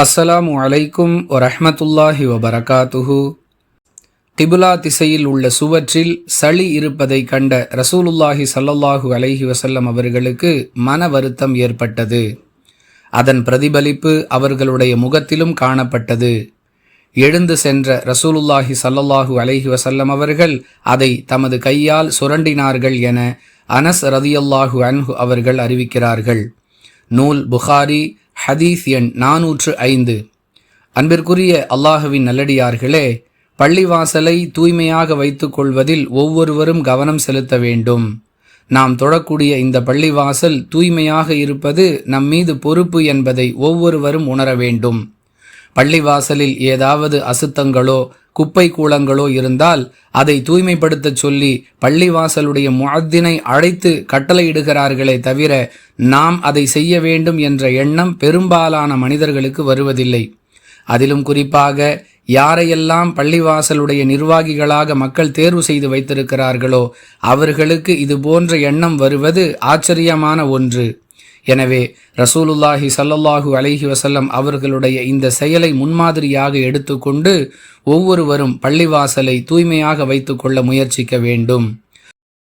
அஸ்ஸலாமு அலைக்கும் வரஹ்மத்துல்லாஹி வபரகாத்துஹு. கிபுலா திசையில் உள்ள சுவற்றில் சளி இருப்பதை கண்ட ரசூலுல்லாஹி சல்லல்லாஹு அலைஹி வசல்லம் அவர்களுக்கு மன வருத்தம் ஏற்பட்டது. அதன் பிரதிபலிப்பு அவர்களுடைய முகத்திலும் காணப்பட்டது. எழுந்து சென்ற ரசூலுல்லாஹி சல்லல்லாஹு அலைஹி வசல்லம் அவர்கள் அதை தமது கையால் சுரண்டினார்கள் என அனஸ் ரதியல்லாஹு அன்ஹு அவர்கள் அறிவிக்கிறார்கள். நூல் புகாரி ஹதீஸ் எண் நாநூற்று ஐந்து. அன்பிற்குரிய அல்லாஹுவின் நல்லடியார்களே பள்ளிவாசலை தூய்மையாக வைத்துக்கொள்வதில் ஒவ்வொருவரும் கவனம் செலுத்த வேண்டும். நாம் தொடக்கூடிய இந்த பள்ளிவாசல் தூய்மையாக இருப்பது நம் மீது பொறுப்பு என்பதை ஒவ்வொருவரும் உணர வேண்டும். பள்ளிவாசலில் ஏதாவது அசுத்தங்களோ குப்பை கூளங்களோ இருந்தால் அதை தூய்மைப்படுத்தச் சொல்லி பள்ளிவாசலுடைய முஅத்தினை அழைத்து கட்டளையிடுகிறார்களே தவிர நாம் அதை செய்ய வேண்டும் என்ற எண்ணம் பெரும்பாலான மனிதர்களுக்கு வருவதில்லை. அதிலும் குறிப்பாக யாரையெல்லாம் பள்ளிவாசலுடைய நிர்வாகிகளாக மக்கள் தேர்வு செய்து வைத்திருக்கிறார்களோ அவர்களுக்கு இது போன்ற எண்ணம் வருவது ஆச்சரியமான ஒன்று. எனவே ரசூலுல்லாஹி ஸல்லல்லாஹு அலைஹி வசல்லம் அவர்களுடைய இந்த செயலை முன்மாதிரியாக எடுத்துக்கொண்டு ஒவ்வொருவரும் பள்ளிவாசலை தூய்மையாக வைத்துக்கொள்ள முயற்சிக்க வேண்டும்.